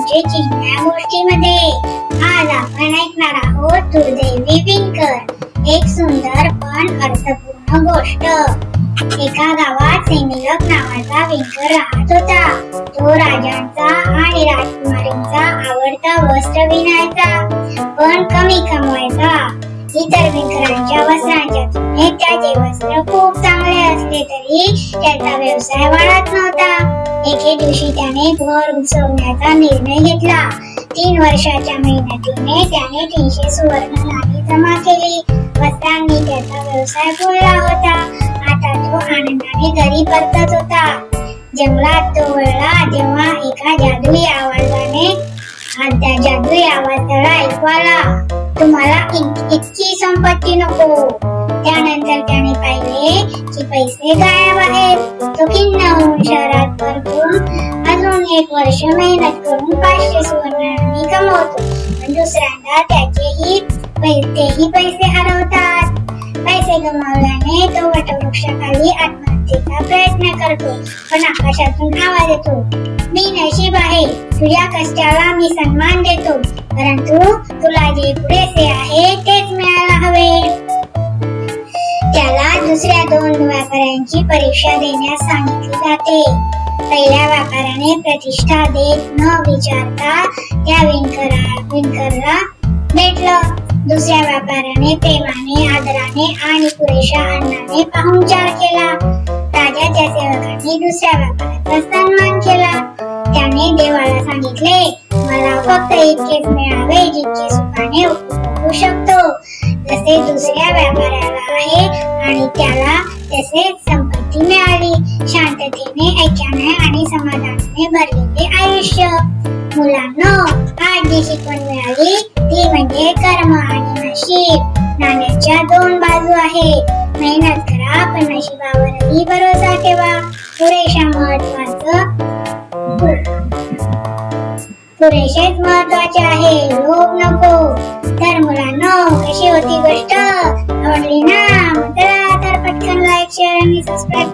आमच्याची या गोष्टीमध्ये आज आपण ऐकणार आहोत दुर्दैवी विंकर. एक सुंदर पण अर्थपूर्ण गोष्ट. एका गावात सेमिलक नावाचा विंकर राहत होता. तो राजांचा आणि राजकुमारींचा आवडता वस्त्र विणायचा पण कमी कमवायचा. इतर विंकरांच्या वस्त्रांच्या तुलनेत त्याचे वस्त्र खूप चांगले असले तरी त्याचा व्यवसाय वाढत नव्हता. एके दिवशी त्याने घर उचवण्याचा निर्णय घेतला. तीन वर्षाच्या मेहनतीने त्याने तीनशे सुवर्ण नाणी जमा केली. वस्त्रांनी त्याचा व्यवसाय फुलला होता. आता तो आनंदाने घरी परतत होता. जंगलात तो वळला जेव्हा एका जादुई आवाजाने त्या जादुई आवाज त्याला ऐकू आला तुम्हाला इत- इतकी संपत्ती नको. त्यानंतर त्याने पाहिले की पैसे गायब आहेत. तो खिन्न होऊन शहरात परतून अजून एक वर्ष मेहनत करून पाचशे सुवर्ण कमवतो. पण दुसऱ्यांदा त्याचेही तेही पैसे हरवतात. पैसे गमावल्याने तो वटवृक्षाखाली आत्महत्येचा प्रयत्न करतो. पण आकाशातून आवाज येतो मी नशीब आहे. तुझ्या कष्टाला मी सन्मान देतो. परंतु तुला जे पुरेसे आहे तेच मिळायला हवे. दुसऱ्या दोन व्यापाऱ्यांची परीक्षा देण्यास सांगितली जाते. पहिल्या व्यापाऱ्याने प्रतिष्ठा देत न विचारता त्या विणकरा विणकरला भेटलं. दुसऱ्या व्यापाऱ्याने प्रेमाने आदराने आणि पुरेशा अन्नाने पाहुणचार केला. राजाच्या सेवकांनी दुसऱ्या व्यापाऱ्याचा सन्मान केला. त्याने देवाला सांगितले मला फक्त इतकेच मिळावे जितके सुखाने उपभोगू शकतो. जसे दुसऱ्या व्यापाऱ्याला आहे आणि त्याला तसे संपत्ती मिळाली शांततेने ऐक्याने आणि समाधानाने भरलेले आयुष्य. मुलांनो आज जी शिकवण मिळाली ती म्हणजे कर्म आणि नशीब. नाण्याच्या दोन बाजू आहेत. मेहनत करा पण नशिबावरही भरोसा ठेवा. पुरेशा महत्त्वाचा रेषेत महत्त्वाचे आहे. लोभ नको. तर मुलांना कशी होती गोष्ट? आवडली ना? तर पटकन लाईक शेअर आणि सबस्क्राईब